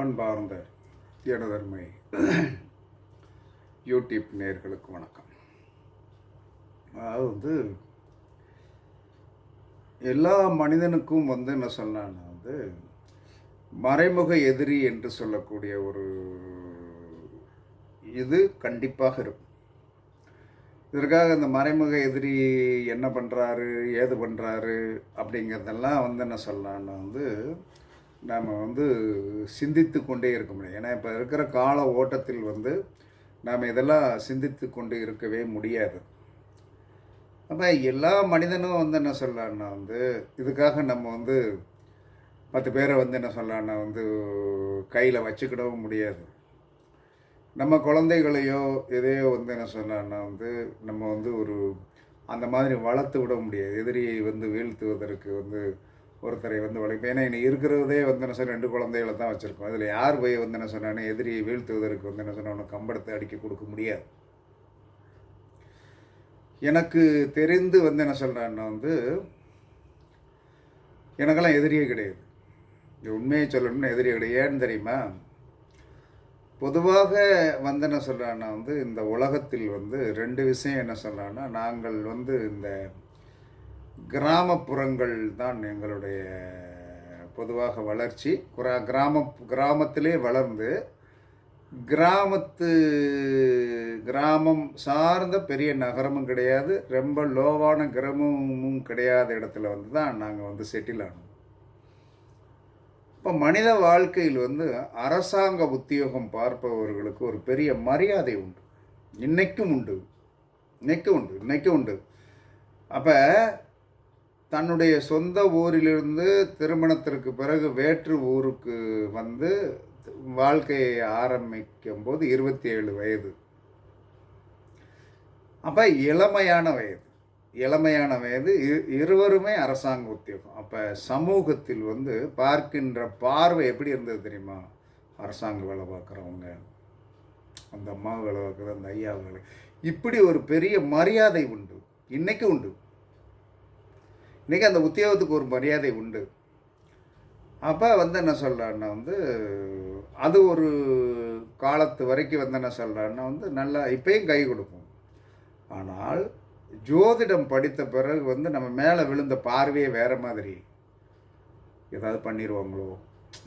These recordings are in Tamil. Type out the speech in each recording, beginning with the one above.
அன்பார்ந்த இடதர்மை யூடியூப் நேர்களுக்கு வணக்கம். அதாவது வந்து எல்லா மனிதனுக்கும் வந்து என்ன சொன்னான்னா வந்து மறைமுக எதிரி என்று சொல்லக்கூடிய ஒரு இது கண்டிப்பாக இருக்கும். இதற்காக இந்த மறைமுக எதிரி என்ன பண்ணுறாரு ஏது பண்ணுறாரு அப்படிங்கிறதெல்லாம் வந்து என்ன சொல்லலாம்னா வந்து நாம் வந்து சிந்தித்து கொண்டே இருக்க முடியும். ஏன்னா இப்போ இருக்கிற கால ஓட்டத்தில் வந்து நாம் இதெல்லாம் சிந்தித்து கொண்டு இருக்கவே முடியாது. அப்போ எல்லா மனிதனும் வந்து என்ன சொல்லலான்னா வந்து இதுக்காக நம்ம வந்து பத்து பேரை வந்து என்ன சொல்லலாம்னா வந்து கையில் வச்சுக்கிடவும் முடியாது. நம்ம குழந்தைகளையோ எதையோ வந்து என்ன சொன்னான்னா வந்து நம்ம வந்து ஒரு அந்த மாதிரி வளர்த்து விட முடியாது. எதிரியை வந்து வீழ்த்துவதற்கு வந்து ஒருத்தரை வந்து வளர்ப்பு ஏன்னா இன்னும் இருக்கிறதே வந்து என்ன சொன்ன ரெண்டு குழந்தைகளை தான் வச்சுருக்கோம். அதில் யார் போய் வந்து என்ன சொன்னானே எதிரியை வீழ்த்துவதற்கு வந்து என்ன சொன்ன கம்படத்தை அடிக்க கொடுக்க முடியாது. எனக்கு தெரிந்து வந்து என்ன சொல்கிறான்னா வந்து எனக்கெல்லாம் எதிரியே கிடையாது. இது உண்மையை சொல்லணும்னா எதிரியே கிடையாது. ஏன்னு தெரியுமா? பொதுவாக வந்து என்ன சொல்கிறான்னா வந்து இந்த உலகத்தில் வந்து ரெண்டு விஷயம் என்ன சொல்கிறான்னா நாங்கள் வந்து இந்த கிராமப்புறங்கள் தான் எங்களுடைய பொதுவாக வளர்ச்சி. குரா கிராம கிராமத்திலே வளர்ந்து கிராமத்து கிராமம் சார்ந்த பெரிய நகரமும் கிடையாது. ரொம்ப லோவான கிராமமும் கிடையாத இடத்துல வந்து தான் நாங்கள் வந்து செட்டில் ஆனோம். இப்போ மனித வாழ்க்கையில் வந்து அரசாங்க உத்தியோகம் பார்ப்பவர்களுக்கு ஒரு பெரிய மரியாதை உண்டு. இன்னைக்கும் உண்டு. இன்னைக்கும் உண்டு. இன்னைக்கும் உண்டு. அப்போ தன்னுடைய சொந்த ஊரிலிருந்து திருமணத்திற்கு பிறகு வேற்று ஊருக்கு வந்து வாழ்க்கையை ஆரம்பிக்கும் போது இருபத்தி ஏழு வயது. அப்போ இளமையான வயது. இளமையான வயது இருவருமே அரசாங்க உத்தியோகம். அப்போ சமூகத்தில் வந்து பார்க்கின்ற பார்வை எப்படி இருந்தது தெரியுமா? அரசாங்க வேலை பார்க்குறவங்க அந்த அம்மா வேலை பார்க்குற அந்த ஐயா வேலை. இப்படி ஒரு பெரிய மரியாதை உண்டு. இன்றைக்கும் உண்டு. இன்றைக்கி அந்த உத்தியோகத்துக்கு ஒரு மரியாதை உண்டு. அப்போ வந்து என்ன சொல்கிறான்னா வந்து அது ஒரு காலத்து வரைக்கும் வந்து என்ன சொல்கிறான்னா வந்து நல்லா இப்பயும் கை கொடுக்கும் ஆனால் ஜோதிடம் படித்த பிறகு வந்து நம்ம மேலே விழுந்த பார்வையே வேறு மாதிரி. ஏதாவது பண்ணிடுவாங்களோ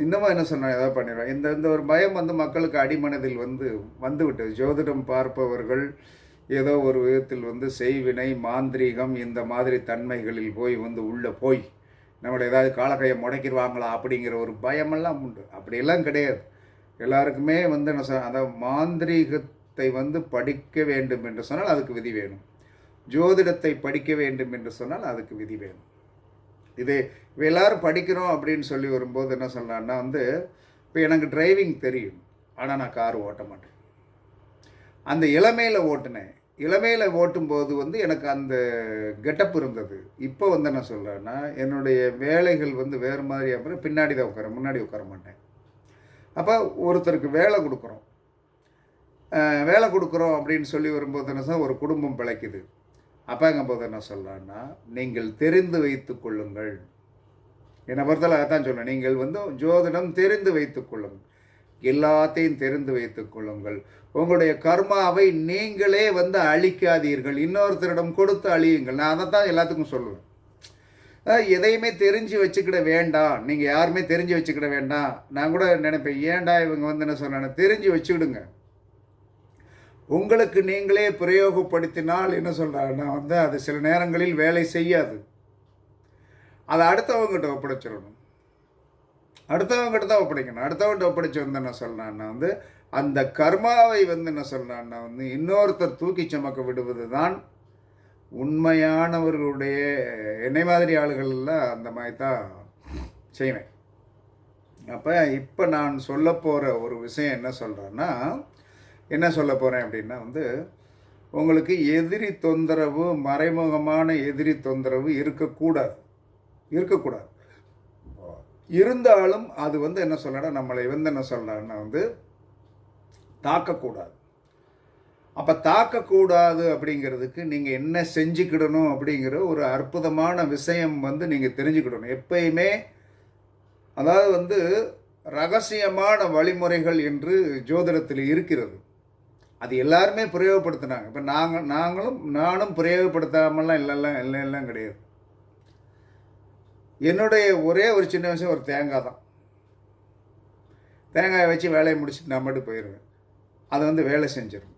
இன்னமும் என்ன சொன்னா ஏதாவது பண்ணிடுவாங்க இந்த இந்த ஒரு பயம் வந்து மக்களுக்கு அடிமனதில் வந்து வந்துவிட்டது. ஜோதிடம் பார்ப்பவர்கள் ஏதோ ஒரு விதத்தில் வந்து செய்வினை மாந்திரீகம் இந்த மாதிரி தன்மைகளில் போய் வந்து உள்ளே போய் நம்மளை ஏதாவது காலகையை முடக்கிடுவாங்களா அப்படிங்கிற ஒரு பயமெல்லாம் உண்டு. அப்படியெல்லாம் கிடையாது. எல்லாருக்குமே வந்து என்ன சொன்ன அந்த மாந்திரீகத்தை வந்து படிக்க வேண்டும் என்று சொன்னால் அதுக்கு விதி வேணும். ஜோதிடத்தை படிக்க வேண்டும் என்று சொன்னால் அதுக்கு விதி வேணும். இது இப்போ எல்லாரும் படிக்கிறோம் அப்படின்னு சொல்லி வரும்போது என்ன சொல்லலாம்னா வந்து இப்போ எனக்கு டிரைவிங் தெரியும். ஆனால் நான் கார் ஓட்ட மாட்டேன். அந்த இளமையில் ஓட்டினேன். இளமையில் ஓட்டும்போது வந்து எனக்கு அந்த கெட்டப் இருந்தது. இப்போ வந்து என்ன சொல்கிறேன்னா என்னுடைய வேலைகள் வந்து வேறு மாதிரி அப்புறம் பின்னாடி தான் உட்கார முன்னாடி உட்கார மாட்டேன். அப்போ ஒருத்தருக்கு வேலை கொடுக்குறோம். வேலை கொடுக்குறோம் அப்படின்னு சொல்லி வரும்போது என்ன சார் ஒரு குடும்பம் பிழைக்குது. அப்பாங்க போது என்ன சொல்லலான்னா நீங்கள் தெரிந்து வைத்து கொள்ளுங்கள். என்னை பொறுத்தளவு அதான் சொன்னேன் நீங்கள் வந்து ஜோதிடம் தெரிந்து வைத்து கொள்ளுங்கள். எல்லாத்தையும் தெரிந்து வைத்துக் கொள்ளுங்கள். உங்களுடைய கர்மாவை நீங்களே வந்து அழிக்காதீர்கள். இன்னொருத்தரிடம் கொடுத்து அழியுங்கள். நான் அதை தான் எல்லாத்துக்கும் சொல்லுவேன். எதையுமே தெரிஞ்சு வச்சுக்கிட வேண்டாம். நீங்கள் யாருமே தெரிஞ்சு வச்சுக்கிட வேண்டாம். நான் கூட நினைப்பேன் ஏன்டா இவங்க வந்து என்ன சொன்னாங்க? தெரிஞ்சு வச்சுக்கிடுங்க. உங்களுக்கு நீங்களே பிரயோகப்படுத்தினால் என்ன சொல்கிறாங்கன்னா வந்து அது சில நேரங்களில் வேலை செய்யாது. அதை அடுத்தவங்ககிட்ட ஒப்படைச்சிடணும். அடுத்தவங்ககிட்ட தான் ஒப்படைக்கணும். அடுத்தவங்ககிட்ட ஒப்படைச்சு வந்து என்ன சொல்கிறான்னா வந்து அந்த கர்மாவை வந்து என்ன சொல்கிறான்னா வந்து இன்னொருத்தர் தூக்கி சுமக்க விடுவது தான் உண்மையானவர்களுடைய என்னை மாதிரி ஆளுகள்லாம் அந்த மாதிரி தான் செய்வேன். அப்போ இப்போ நான் சொல்ல போகிற ஒரு விஷயம் என்ன சொல்கிறேன்னா என்ன சொல்ல போகிறேன் அப்படின்னா வந்து உங்களுக்கு எதிரி தொந்தரவு மறைமுகமான எதிரி தொந்தரவு இருக்கக்கூடாது. இருக்கக்கூடாது. இருந்தாலும் அது வந்து என்ன சொல்லணும் நம்மளை வந்து என்ன சொல்லணும்னா வந்து தாக்கக்கூடாது. அப்போ தாக்கக்கூடாது அப்படிங்கிறதுக்கு நீங்கள் என்ன செஞ்சுக்கிடணும் அப்படிங்கிற ஒரு அற்புதமான விஷயம் வந்து நீங்கள் தெரிஞ்சுக்கிடணும். எப்பயுமே அதாவது வந்து ரகசியமான வழிமுறைகள் என்று ஜோதிடத்தில் இருக்கிறது. அது எல்லாருமே பிரயோகப்படுத்தினாங்க. இப்போ நாங்கள் நாங்களும் நானும் பிரயோகப்படுத்தாமலாம் இல்லைல்லாம் இல்லை எல்லாம் கிடையாது. என்னுடைய ஒரே ஒரு சின்ன விஷயம் ஒரு தேங்காய் தான். தேங்காயை வச்சு வேலையை முடிச்சுட்டு நான் மட்டும் போயிடுவேன் அது வந்து வேலை செஞ்சிடும்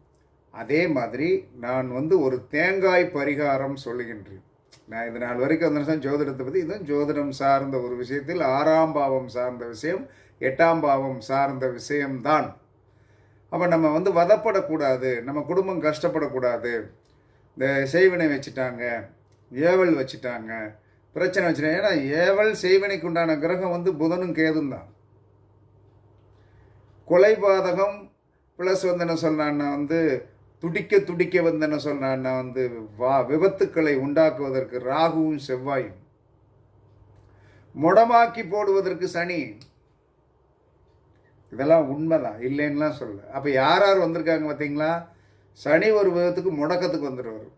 அதே மாதிரி நான் வந்து ஒரு தேங்காய் பரிகாரம் சொல்லுகின்றேன். நான் இது நாள் வரைக்கும் அந்த நிமிஷம் ஜோதிடத்தை பற்றி இதுவும் ஜோதிடம் சார்ந்த ஒரு விஷயத்தில் ஆறாம் பாவம் சார்ந்த விஷயம் எட்டாம் பாவம் சார்ந்த விஷயம்தான். அப்போ நம்ம வந்து வதப்படக்கூடாது நம்ம குடும்பம் கஷ்டப்படக்கூடாது. இந்த செய்வினை வச்சுட்டாங்க ஏவல் வச்சுட்டாங்க பிரச்சனை வச்சுருக்கேன் ஏன்னா ஏவல் செய்வினைக்கு உண்டான கிரகம் வந்து புதனும் கேதும் தான். கொலை பாதகம் ப்ளஸ் வந்து என்ன சொன்னான்னா வந்து துடிக்க துடிக்க வந்து என்ன சொன்னான்னா வந்து வா விபத்துக்களை உண்டாக்குவதற்கு ராகுவும் செவ்வாயும். முடமாக்கி போடுவதற்கு சனி. இதெல்லாம் உண்மைதான் இல்லைன்னுலாம் சொல்லலை. அப்போ யார் யார் வந்திருக்காங்க பார்த்தீங்களா? சனி ஒரு விதத்துக்கு முடக்கத்துக்கு வந்துடுவார்.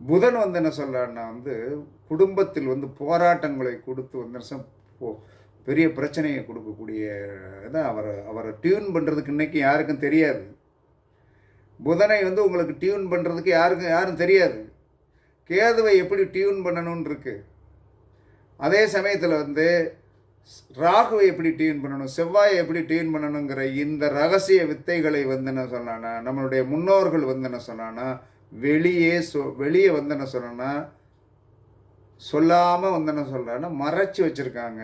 புதன் வந்து என்ன சொல்கிறான்னா வந்து குடும்பத்தில் வந்து போராட்டங்களை கொடுத்து வந்து பெரிய பிரச்சனையை கொடுக்கக்கூடிய இதான் அவரை அவரை டியூன் பண்ணுறதுக்கு இன்னைக்கு யாருக்கும் தெரியாது. புதனை வந்து உங்களுக்கு டியூன் பண்ணுறதுக்கு யாருக்கும் யாரும் தெரியாது. கேதுவை எப்படி டியூன் பண்ணணும்னு இருக்கு அதே சமயத்தில் வந்து ராகுவை எப்படி டியூன் பண்ணணும் செவ்வாயை எப்படி டியூன் பண்ணணுங்கிற இந்த ரகசிய வித்தைகளை வந்து என்ன சொன்னான்னா நம்மளுடைய முன்னோர்கள் வந்து என்ன சொன்னான்னா வெளியே சொ வெளியே வந்து என்ன சொல்லாமல் வந்து என்ன மறைச்சி வச்சுருக்காங்க.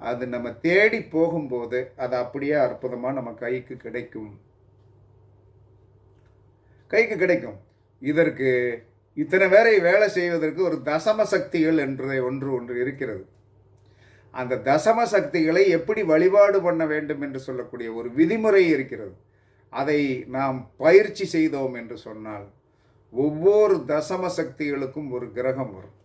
அது நம்ம தேடி போகும்போது அது அப்படியே அற்புதமாக நம்ம கைக்கு கிடைக்கும். கைக்கு கிடைக்கும். இதற்கு இத்தனை பேரை வேலை செய்வதற்கு ஒரு தசம சக்திகள் என்றதை ஒன்று ஒன்று இருக்கிறது. அந்த தசம சக்திகளை எப்படி வழிபாடு பண்ண வேண்டும் என்று சொல்லக்கூடிய ஒரு விதிமுறை இருக்கிறது. அதை நாம் பயிற்சி செய்தோம் என்று சொன்னால் ஒவ்வொரு தசம சக்திகளுக்கும் ஒரு கிரகம் வரும்.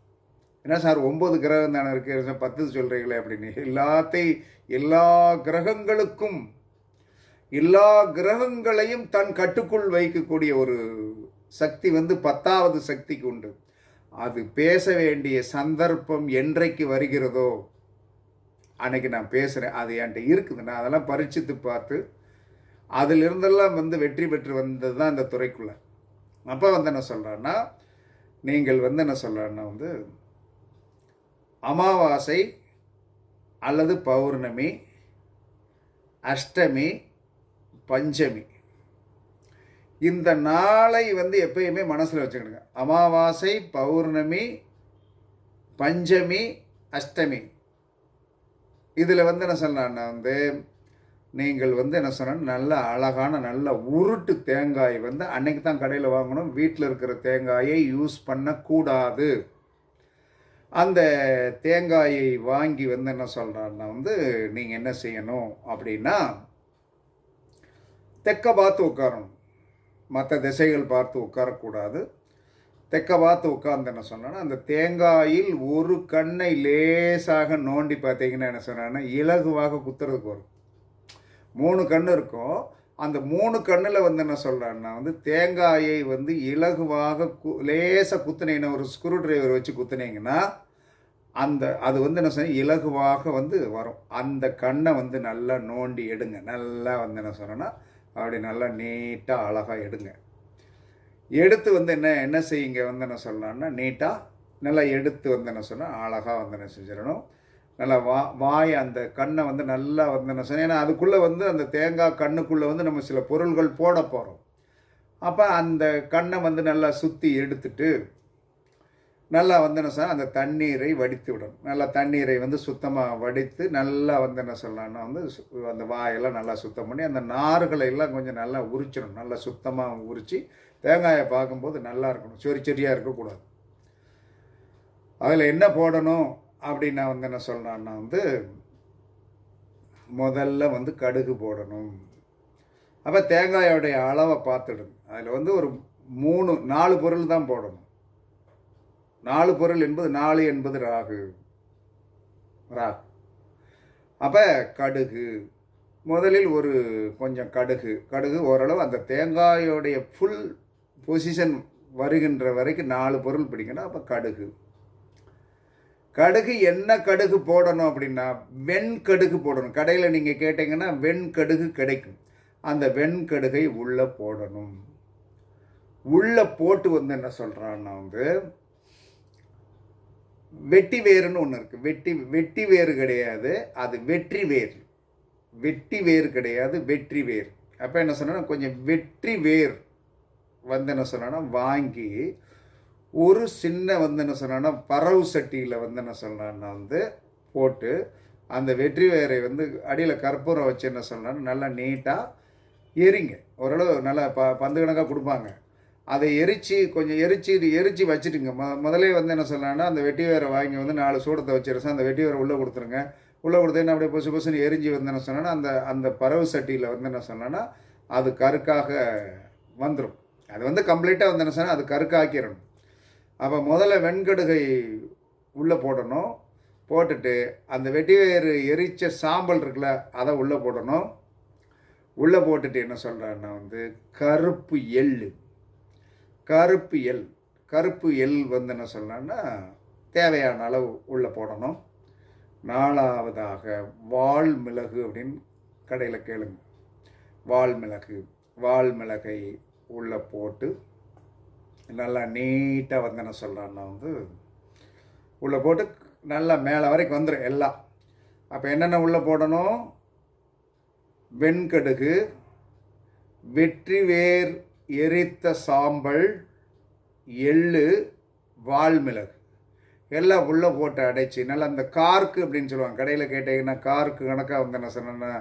என்ன சார் ஒன்பது கிரகம் தானே இருக்கு? பத்து சொல்கிறீங்களே அப்படின்னு. எல்லாத்தையும் எல்லா கிரகங்களுக்கும் எல்லா கிரகங்களையும் தன் கட்டுக்குள் வைக்கக்கூடிய ஒரு சக்தி வந்து பத்தாவது சக்திக்கு உண்டு. அது பேச வேண்டிய சந்தர்ப்பம் என்றைக்கு வருகிறதோ அன்னைக்கு நான் பேசுகிறேன் அது என்கிட்ட இருக்குது. நான் அதெல்லாம் பரிச்சித்து பார்த்து அதிலிருந்தெல்லாம் வந்து வெற்றி பெற்று வந்தது தான் இந்த துறைக்குள்ளே. அப்போ வந்து என்ன சொல்கிறேன்னா நீங்கள் வந்து என்ன சொல்கிறேன்னா வந்து அமாவாசை அல்லது பௌர்ணமி அஷ்டமி பஞ்சமி. இந்த நாளை வந்து எப்பயுமே மனசில் வச்சுக்கிடுங்க. அமாவாசை பௌர்ணமி பஞ்சமி அஷ்டமி. இதில் வந்து என்ன சொன்னான்னா வந்து நீங்கள் வந்து என்ன சொன்னால் நல்ல அழகான நல்ல உருட்டு தேங்காய் வந்து அன்னைக்கு தான் கடையில் வாங்கணும். வீட்டில் இருக்கிற தேங்காயை யூஸ் பண்ணக்கூடாது. அந்த தேங்காயை வாங்கி வந்து என்ன சொல்கிறான்னா வந்து நீங்கள் என்ன செய்யணும்? அப்படின்னா தெக்க பார்த்து உட்காரணும். மற்ற திசைகள் பார்த்து உட்காரக்கூடாது. தெக்க பார்த்து உட்கார்ந்து என்ன சொன்னேன்னா அந்த தேங்காயில் ஒரு கண்ணை லேசாக நோண்டி பார்த்தீங்கன்னா என்ன சொன்னான்னா இலகுவாக குத்துறதுக்கு வரும். மூணு கண் இருக்கும். அந்த மூணு கண்ணில் வந்து என்ன சொல்கிறான்னா வந்து தேங்காயை வந்து இலகுவாக கு லேசாக குத்துனீங்கன்னா ஒரு ஸ்க்ரூ டிரைவர் வச்சு குத்துனீங்கன்னா அந்த அது வந்து என்ன சொன்ன இலகுவாக வந்து வரும். அந்த கண்ணை வந்து நல்லா நோண்டி எடுங்க. நல்லா வந்து என்ன சொன்னேன்னா அப்படி நல்லா நீட்டாக அழகாக எடுங்க. எடுத்து வந்து என்ன என்ன செய்யுங்க? வந்து என்ன சொல்லலாம்னா நீட்டாக நல்லா எடுத்து வந்து என்ன சொன்னால் அழகாக வந்து என்ன செஞ்சிடணும். நல்லா வா வாய் அந்த கண்ணை வந்து நல்லா வந்து என்ன சொன்ன ஏன்னா அதுக்குள்ளே வந்து அந்த தேங்காய் கண்ணுக்குள்ளே வந்து நம்ம சில பொருள்கள் போட போகிறோம் அப்போ அந்த கண்ணை வந்து நல்லா சுற்றி எடுத்துட்டு நல்லா வந்து என்ன அந்த தண்ணீரை வடித்து விடணும். நல்லா தண்ணீரை வந்து சுத்தமாக வடித்து நல்லா வந்து என்ன சொல்லலாம்னா வந்து சு- அந்த வாயெல்லாம் நல்லா சுத்தம் பண்ணி அந்த நார்களை எல்லாம் கொஞ்சம் நல்லா உரிச்சிடணும். நல்லா சுத்தமாக உரித்து தேங்காயை பார்க்கும்போது நல்லா இருக்கணும். சொறி சொறியாக இருக்கக்கூடாது. அதில் என்ன போடணும்? அப்படின்னு நான் வந்து என்ன சொல்கிறேன்னா வந்து முதல்ல வந்து கடுகு போடணும். அப்போ தேங்காயோடைய அளவை பார்த்துடுங்க. அதில் வந்து ஒரு மூணு நாலு பொருள் தான் போடணும். நாலு பொருள் என்பது நாலு என்பது ராகு. ராகு. அப்போ கடுகு. முதலில் ஒரு கொஞ்சம் கடுகு. கடுகு ஓரளவு அந்த தேங்காயோடைய ஃபுல் பொசிஷன் வருகின்ற வரைக்கும் நாலு பொருள் பிடிக்கணும். அப்போ கடுகு. கடுகு என்ன கடுகு போடணும் அப்படின்னா வெண்கடுகு போடணும். கடையில் நீங்கள் கேட்டிங்கன்னா வெண்கடுகு கிடைக்கும். அந்த வெண்கடுகை உள்ளே போடணும். உள்ளே போட்டு வந்து என்ன சொல்கிறான்னா வந்து வெட்டி வேருன்னு ஒன்று இருக்குது வெட்டி வெட்டி வேறு கிடையாது. அது வெற்றி வேர். வெட்டி வேர் கிடையாது வெற்றி வேர். அப்போ என்ன சொன்னால் கொஞ்சம் வெற்றி வேர் வந்து என்ன சொன்னால் வாங்கி ஒரு சின்ன வந்து என்ன சொன்னா பறவு சட்டியில் வந்து என்ன சொன்னான்னா வந்து போட்டு அந்த வெற்றி வேரை வந்து அடியில் கற்பூரம் வச்சு என்ன சொன்னோன்னா நல்லா நீட்டாக எரிங்க. ஓரளவு நல்லா ப பந்து கணக்காக கொடுப்பாங்க. அதை எரித்து கொஞ்சம் எரிச்சு இது வச்சுட்டுங்க. மொ முதலே வந்து என்ன சொல்லலாம்னா அந்த வெட்டி வேரை வாங்கி வந்து நாலு சூடத்தை வச்சிருச்சா அந்த வெட்டி வேரை உள்ளே கொடுத்துருங்க. உள்ளே கொடுத்தேன்னு அப்படியே பொசு பொசுன்னு எரிஞ்சு வந்து என்ன சொன்னேன்னா அந்த அந்த பறவை சட்டியில் வந்து என்ன சொன்னேன்னா அது கருக்காக வந்துடும் அது வந்து கம்ப்ளீட்டாக வந்து என்ன சொன்னால் அது கருக்காக்கிடணும் அப்போ முதல்ல வெண்கடுகை உள்ளே போடணும். போட்டுட்டு அந்த வெட்டி வேறு எரிச்ச சாம்பல் இருக்குல்ல அதை உள்ளே போடணும். உள்ளே போட்டுட்டு என்ன சொல்கிறான்னா வந்து கருப்பு எள். கருப்பு எள். கருப்பு எள் வந்து என்ன சொல்கிறேன்னா தேவையான அளவு உள்ளே போடணும். நாலாவதாக வால் மிளகு அப்படின்னு கடையில் கேளுங்க. வால் மிளகு. வால் மிளகை உள்ளே போட்டு நல்லா நீட்டாக வந்து என்ன சொல்கிறான்னா வந்து உள்ளே போட்டு நல்லா மேலே வரைக்கும் வந்துடும் எல்லாம். அப்போ என்னென்ன உள்ளே போடணும்? வெண்கடுகு வெற்றி வேர் எரித்த சாம்பல் எள்ளு வால்மிளகு. எல்லாம் உள்ளே போட்டு அடைச்சி நல்லா அந்த கார்க்கு அப்படின்னு சொல்லுவாங்க. கடையில் கேட்டிங்கன்னா கார்க்கு கணக்காக வந்து என்ன சொன்னேன்னா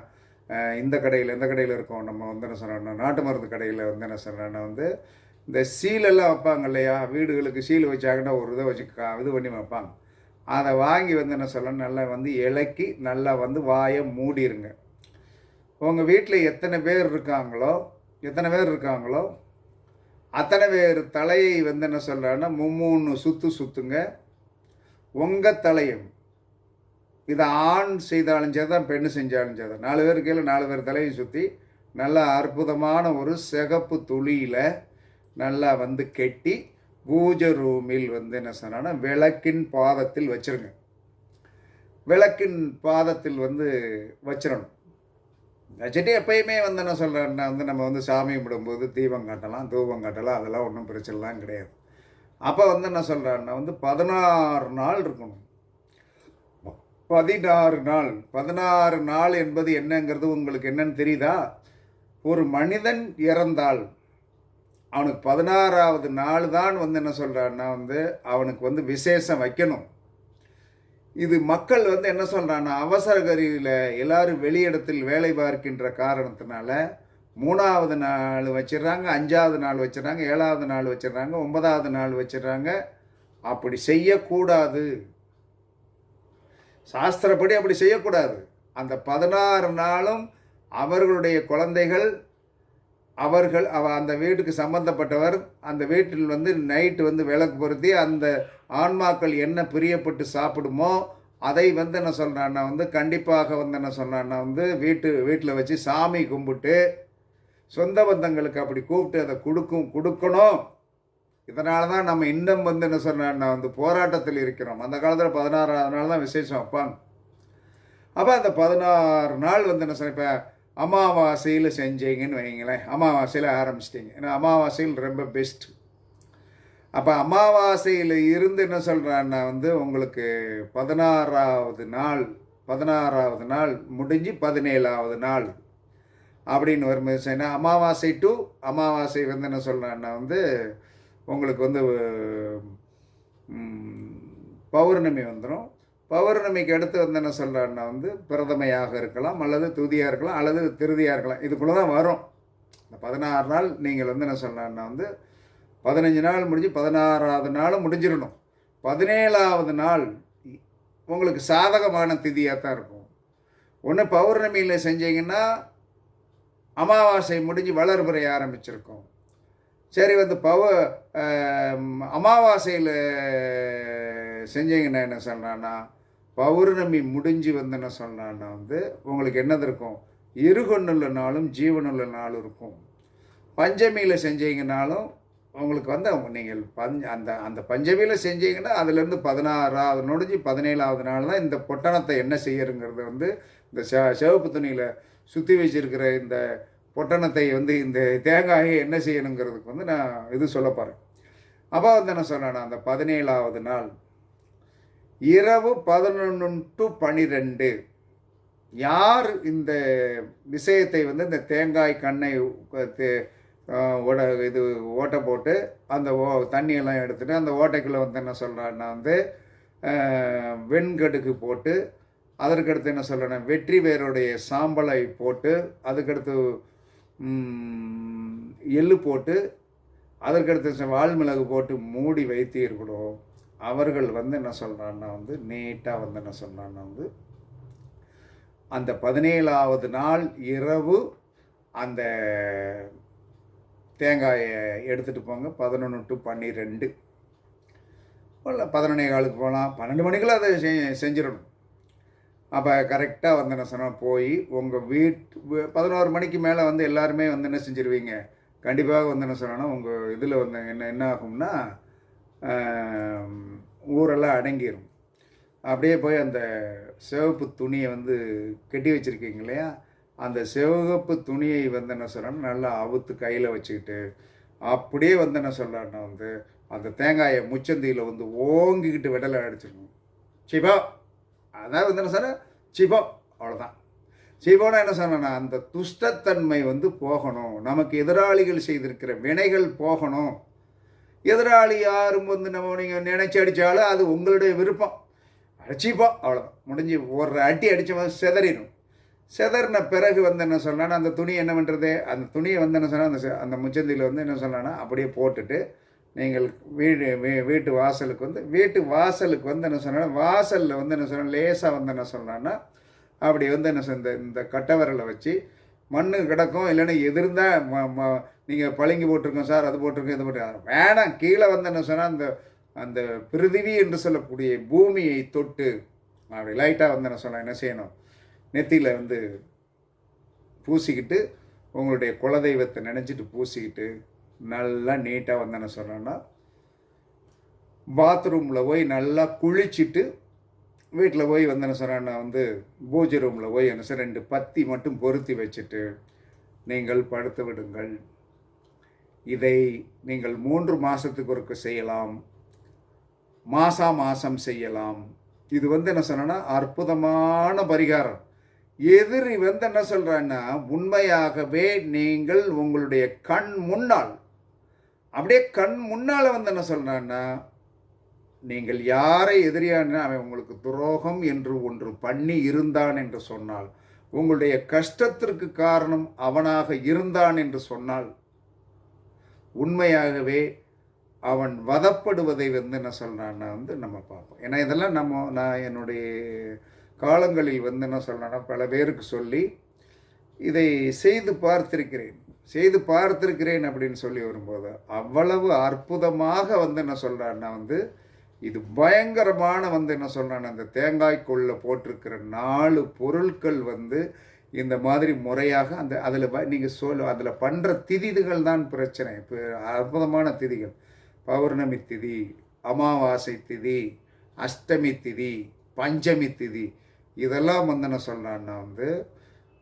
இந்த கடையில் எந்த கடையில் இருக்கோம். நம்ம வந்து என்ன சொன்னோன்னா நாட்டு மருந்து கடையில் வந்து என்ன சொன்னோன்னா வந்து இந்த சீலெல்லாம் வைப்பாங்க இல்லையா வீடுகளுக்கு சீல் வச்சாங்கன்னா ஒரு இதை வச்சு கா இது பண்ணி வைப்பாங்க. அதை வாங்கி வந்து என்ன சொல்லணும்? நல்லா வந்து இலக்கி நல்லா வந்து வாயை மூடிருங்க. உங்கள் வீட்டில் எத்தனை பேர் இருக்காங்களோ எத்தனை பேர் இருக்காங்களோ அத்தனை பேர் தலையை வந்து என்ன சொல்கிறேன்னா மும்மூணு சுற்று சுற்றுங்க உங்கள் தலையும் இதை ஆண் செய்தாலும் சரி தான் பெண்ணு செஞ்சாலும் சரி நாலு பேர் கீழே நாலு பேர் தலையும் சுற்றி நல்ல அற்புதமான ஒரு சிகப்பு துளியில் நல்லா வந்து கெட்டி பூஜை ரூமில் வந்து என்ன சொன்னான்னா விளக்கின் பாதத்தில் வச்சிருங்க. விளக்கின் பாதத்தில் வந்து வச்சிடணும் வச்சுட்டு எப்பயுமே வந்து என்ன சொல்கிறேன்னா வந்து நம்ம வந்து சாமி கும்பிடும்போது தீபம் காட்டலாம் தூபம் காட்டலாம் அதெல்லாம் ஒன்றும் பிரச்சனைலாம் கிடையாது. அப்போ வந்து என்ன சொல்கிறேன்னா வந்து பதினாறு நாள் இருக்கணும். பதினாறு நாள். பதினாறு நாள் என்பது என்னங்கிறது உங்களுக்கு என்னன்னு தெரியுதா? ஒரு மனிதன் இறந்தால் அவனுக்கு பதினாறாவது நாள் தான் வந்து என்ன சொல்கிறான்னா வந்து அவனுக்கு வந்து விசேஷம் வைக்கணும். இது மக்கள் வந்து என்ன சொல்கிறான்னா அவசர கருவியில் எல்லாரும் வெளியிடத்தில் வேலை பார்க்கின்ற காரணத்தினால மூணாவது நாள் வச்சிடுறாங்க அஞ்சாவது நாள் வச்சிடறாங்க ஏழாவது நாள் வச்சிடுறாங்க ஒன்பதாவது நாள் வச்சிடறாங்க. அப்படி செய்யக்கூடாது. சாஸ்திரப்படி அப்படி செய்யக்கூடாது. அந்த பதினாறு நாளும் அவர்களுடைய குழந்தைகள் அவர்கள் அவ அந்த வீட்டுக்கு சம்பந்தப்பட்டவர் அந்த வீட்டில் வந்து நைட்டு வந்து விளக்கு பொருத்தி அந்த ஆன்மாக்கள் என்ன பிரியப்பட்டு சாப்பிடுமோ அதை வந்து என்ன சொல்கிறான்னா வந்து கண்டிப்பாக வந்து என்ன சொல்கிறான்னா வந்து வீட்டு வீட்டில் வச்சு சாமி கும்பிட்டு சொந்த பந்தங்களுக்கு அப்படி கூப்பிட்டு அதை கொடுக்கும் கொடுக்கணும். இதனால தான் நம்ம இன்னும் வந்து என்ன சொன்னா வந்து போராட்டத்தில் இருக்கிறோம். அந்த காலத்தில் பதினாறாவது நாள் தான் விசேஷம் வைப்பாங்க அப்போ அந்த பதினாறு நாள் வந்து என்ன சொன்ன இப்போ அமாவாசையில் செஞ்சீங்கன்னு வைங்களேன். அமாவாசையில் ஆரம்பிச்சிட்டிங்க. ஏன்னா அமாவாசையில் ரொம்ப பெஸ்ட் அப்போ அமாவாசையில் இருந்து என்ன சொல்கிறான்னா வந்து உங்களுக்கு பதினாறாவது நாள் பதினாறாவது நாள் முடிஞ்சு பதினேழாவது நாள் அப்படின்னு வரும்போது ஏன்னா அமாவாசை டு அமாவாசை வந்து என்ன சொல்கிறான்னா வந்து உங்களுக்கு வந்து பௌர்ணமி வந்துடும் பௌர்ணமிக்கு அடுத்து வந்து என்ன சொல்கிறான்னா வந்து பிரதமையாக இருக்கலாம் அல்லது துதியாக இருக்கலாம் அல்லது திருதியாக இருக்கலாம். இதுக்குள்ளே தான் வரும். இந்த பதினாறு நாள் நீங்கள் வந்து என்ன சொல்லலான்னா வந்து பதினஞ்சு நாள் முடிஞ்சு பதினாறாவது நாளும் முடிஞ்சிடணும். பதினேழாவது நாள் உங்களுக்கு சாதகமான திதியாக தான் இருக்கும். ஒன்று பௌர்ணமியில் செஞ்சீங்கன்னா அமாவாசை முடிஞ்சு வளர்புரை ஆரம்பிச்சிருக்கோம். சரி வந்து பவ அமாவாசையில் செஞ்சீங்கன்னா என்ன சொல்கிறான்னா பௌர்ணமி முடிஞ்சு வந்து என்ன வந்து உங்களுக்கு என்னது இருக்கும்? இருகொன்னுள்ள நாளும் ஜீவனுள்ள நாளும் இருக்கும். பஞ்சமியில் செஞ்சீங்கனாலும் உங்களுக்கு வந்து அவங்க நீங்கள் பஞ்ச அந்த அந்த பஞ்சமியில் செஞ்சீங்கன்னா அதுலேருந்து பதினாறாவது நொடிஞ்சு பதினேழாவது நாள் தான் இந்த பொட்டணத்தை என்ன செய்யறங்கிறது வந்து இந்த செ சிவப்பு துணியில் சுற்றி வச்சிருக்கிற இந்த பொட்டணத்தை வந்து இந்த தேங்காயை என்ன செய்யணுங்கிறதுக்கு வந்து நான் இது சொல்ல போகிறேன் அப்போ வந்து என்ன சொன்னேன் அந்த பதினேழாவது நாள் இரவு பதினொன்று டு பனிரெண்டு. யார் இந்த விஷயத்தை வந்து இந்த தேங்காய் கண்ணை தே- ஓட இது ஓட்டை போட்டு அந்த ஓ தண்ணியெல்லாம் எடுத்துகிட்டு அந்த ஓட்டைக்குள்ளே வந்து என்ன சொல்கிறான்னா வந்து வெண்கடுக்கு போட்டு அதற்கடுத்து என்ன சொல்கிறேன்னா வெற்றி வேருடைய சாம்பலை போட்டு அதுக்கடுத்து எள்ளு போட்டு அதற்கடுத்து வால்மிளகு போட்டு மூடி வைத்தீர்களோ? அவர்கள் வந்து என்ன சொல்கிறான்னா வந்து நீட்டாக வந்து என்ன சொல்கிறான்னா வந்து அந்த பதினேழாவது நாள் இரவு அந்த தேங்காயை எடுத்துகிட்டு போங்க. பதினொன்று டு பன்னிரெண்டு. இல்லை பதினொன்னே காலுக்கு போகலாம். பன்னெண்டு மணிக்கெல்லாம் அதை செ செஞ்சிடணும். அப்போ கரெக்டாக வந்து என்ன சொன்னால் போய் உங்கள் வீட்டு பதினோரு மணிக்கு மேலே வந்து எல்லாருமே வந்து என்ன செஞ்சிருவீங்க? கண்டிப்பாக வந்து என்ன சொன்னால் உங்கள் இதில் வந்து என்ன என்ன ஆகும்னா ஊரெல்லாம் அடங்கிடும் அப்படியே போய் அந்த சிவப்பு துணியை வந்து கட்டி வச்சுருக்கீங்க இல்லையா? அந்த சிவப்பு துணியை வந்து என்ன சொல்கிறேன்னா நல்லா அவுத்து கையில் வச்சுக்கிட்டு அப்படியே வந்து என்ன சொல்லணும்னா வந்து அந்த தேங்காயை முச்சந்தியில் வந்து ஓங்கிக்கிட்டு விடலை அடிச்சிடணும். சிபம் அதாவது வந்து என்ன சொன்னேன்? சிபோ அவ்வளோதான் சிபோனா என்ன சொன்னேன்னா அந்த துஷ்டத்தன்மை வந்து போகணும். நமக்கு எதிராளிகள் செய்திருக்கிற வினைகள் போகணும். எதிராளி யாரும் வந்து நம்ம நீங்கள் நினைச்சி அடித்தாலும் அது உங்களுடைய விருப்பம். அடிச்சிப்போம் அவ்வளோ முடிஞ்சு ஒரு அடி அடித்தவன் மாதிரி செதறிடும். செதறின பிறகு வந்து என்ன சொன்னான்னா அந்த துணி என்ன பண்ணுறது அந்த துணியை வந்து என்ன சொன்னால் அந்த அந்த முச்சந்தியில் வந்து என்ன சொன்னான்னா அப்படியே போட்டுட்டு நீங்கள் வீடு வீ வீட்டு வாசலுக்கு வந்து வீட்டு வாசலுக்கு வந்து என்ன சொன்னால் வாசலில் வந்து என்ன சொன்னால் லேசாக வந்து என்ன சொன்னான்னா அப்படி வந்து என்ன சொன்ன இந்த இந்த கட்டவரலை வச்சு மண்ணு கிடக்கும் இல்லைன்னா எதிர்ந்தால் ம ம நீங்கள் பளிங்கு போட்டிருக்கோம் சார் அது போட்டிருக்கோம் இது போட்டிருக்கோம். வேணாம். கீழே வந்து என்ன சொன்னால் அந்த அந்த பிருதிவி என்று சொல்லக்கூடிய பூமியை தொட்டு அப்படி லைட்டாக வந்து என்ன சொன்னால் என்ன செய்யணும்? நெத்தியில் வந்து பூசிக்கிட்டு உங்களுடைய குலதெய்வத்தை நினச்சிட்டு பூசிக்கிட்டு நல்லா நீட்டாக வந்து என்ன சொன்னோன்னா பாத்ரூமில் போய் நல்லா குளிச்சுட்டு வீட்டில் போய் வந்து என்ன சொன்னா வந்து பூஜை ரூமில் போய் என்ன சார் ரெண்டு பத்தி மட்டும் பொருத்தி வச்சுட்டு நீங்கள் படுத்து விடுங்கள். இதை நீங்கள் மூன்று மாதத்துக்கு ஒருக்கு செய்யலாம். மாசா மாசம் செய்யலாம். இது வந்து என்ன சொன்னா அற்புதமான பரிகாரம். எதிரி வந்து என்ன சொல்கிறான்னா உண்மையாகவே நீங்கள் உங்களுடைய கண் முன்னால் அப்படியே கண் முன்னால் வந்து என்ன சொல்கிறான்னா நீங்கள் யாரை எதிரியான அவன் உங்களுக்கு துரோகம் என்று ஒன்று பண்ணி இருந்தான் என்று சொன்னால் உங்களுடைய கஷ்டத்திற்கு காரணம் அவனாக இருந்தான் என்று சொன்னால் உண்மையாகவே அவன் வதப்படுவதை வந்து என்ன சொல்கிறான்னா வந்து நம்ம பார்ப்போம். ஏன்னா இதெல்லாம் நம்ம நான் என்னுடைய காலங்களில் வந்து என்ன சொல்கிறேன்னா பல பேருக்கு சொல்லி இதை செய்து பார்த்திருக்கிறேன். செய்து பார்த்திருக்கிறேன் அப்படின்னு சொல்லி வரும்போது அவ்வளவு அற்புதமாக வந்து என்ன சொல்கிறான்னா வந்து இது பயங்கரமான வந்து என்ன சொல்கிறான் அந்த தேங்காய்க்குள்ளே போட்டிருக்கிற நாலு பொருட்கள் வந்து இந்த மாதிரி முறையாக அந்த அதில் நீங்கள் சொல் அதில் பண்ணுற திதிகள் தான் பிரச்சனை. இப்போ அற்புதமான திதிகள். பௌர்ணமி திதி அமாவாசை திதி அஷ்டமி திதி பஞ்சமி திதி. இதெல்லாம் வந்து என்ன சொல்கிறான்னா வந்து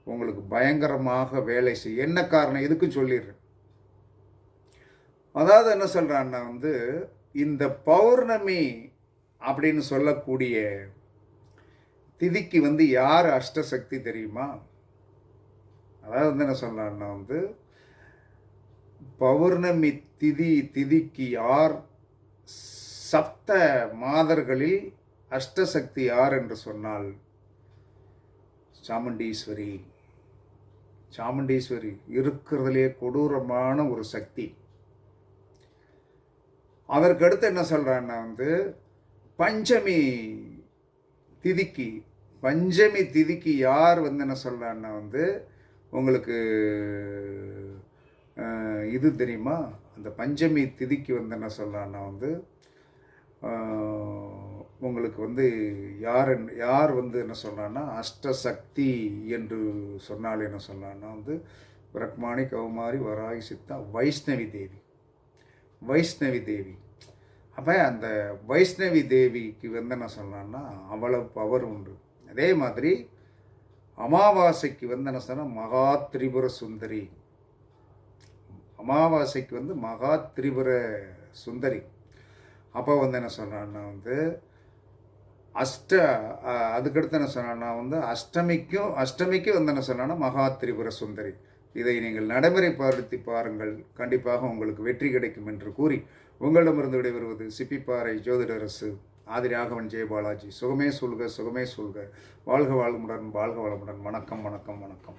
உங்களுக்கு பயங்கரமாக வேலை செய்ய என்ன காரணம்? இதுக்கும் சொல்லிடுறேன். அதாவது என்ன சொல்கிறான்னா வந்து இந்த பௌர்ணமி அப்படின்னு சொல்லக்கூடிய திதிக்கு வந்து யார் அஷ்டசக்தி தெரியுமா? அதாவது வந்து என்ன சொல்கிறான்னா வந்து பௌர்ணமி திதி திதிக்கு யார் சப்த மாதர்களில் அஷ்டசக்தி யார் என்று சொன்னால் சாமுண்டீஸ்வரி. சாமுண்டீஸ்வரி இருக்கிறதுலே கொடூரமான ஒரு சக்தி. அதற்கடுத்து என்ன சொல்கிறான்னா வந்து பஞ்சமி திதிக்கு பஞ்சமி திதிக்கு யார் வந்து என்ன சொல்கிறான்னா வந்து உங்களுக்கு இது தெரியுமா? அந்த பஞ்சமி திதிக்கு வந்து என்ன சொல்கிறான்னா வந்து உங்களுக்கு வந்து யார் யார் வந்து என்ன சொல்கிறான்னா அஷ்டசக்தி என்று சொன்னால் என்ன சொல்கிறான்னா வந்து பிரக்மாணி கௌமாரி வராகி சித்தா வைஷ்ணவி தேவி. வைஷ்ணவி தேவி. அப்போ அந்த வைஷ்ணவி தேவிக்கு வந்து என்ன சொல்லலான்னா அவ்வளவு பவர் உண்டு. அதே மாதிரி அமாவாசைக்கு வந்து என்ன சொன்னால் மகா திரிபுர சுந்தரி. அமாவாசைக்கு வந்து மகா திரிபுர சுந்தரி. அப்போ வந்து என்ன சொன்னான்னா வந்து அஷ்ட அதுக்கடுத்து என்ன சொன்னான்னா வந்து அஷ்டமிக்கும் அஷ்டமிக்கு வந்து என்ன சொன்னான்னா மகா திரிபுர சுந்தரி. இதை நீங்கள் நடைமுறைப்படுத்தி பாருங்கள். கண்டிப்பாக உங்களுக்கு வெற்றி கிடைக்கும் என்று கூறி உங்களிடமிருந்து விடைபெறுவது சிப்பிப்பாறை ஜோதிடரசு. ஆதிராகவன் ஜெய ஜெயபாலாஜி சுகமே சொல்க சுகமே சொல்க. வாழ்க வாழ்முடன் வாழ்க வளமுடன். வணக்கம் வணக்கம் வணக்கம்.